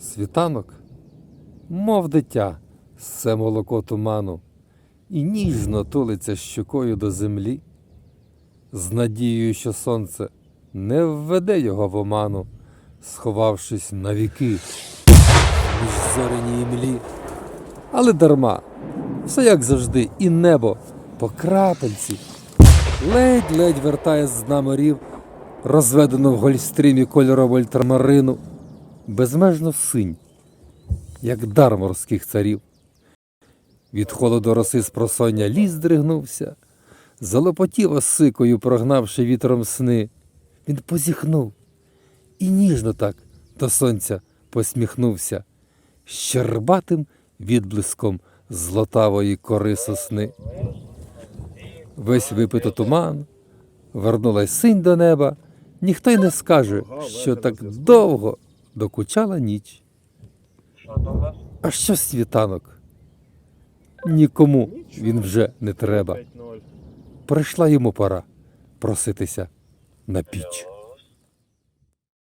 Світанок, мов дитя, все молоко туману, і ніжно тулиться щокою до землі, з надією, що сонце не введе його в оману, сховавшись навіки між зоряній млі. Але дарма, все як завжди, і небо по крапельці ледь-ледь вертає з дна морів, розведену в гольстрімі кольорову ультрамарину, безмежно синь, як дар морських царів. Від холоду роси з просоння ліс здригнувся, залопотів осикою, прогнавши вітром сни. Він позіхнув і ніжно так до сонця посміхнувся щербатим відблиском злотавої кори сосни. Весь випито туман, вернулась синь до неба, ніхто й не скаже, що так довго докучала ніч. А що світанок? Нікому він вже не треба. Прийшла йому пора проситися на піч.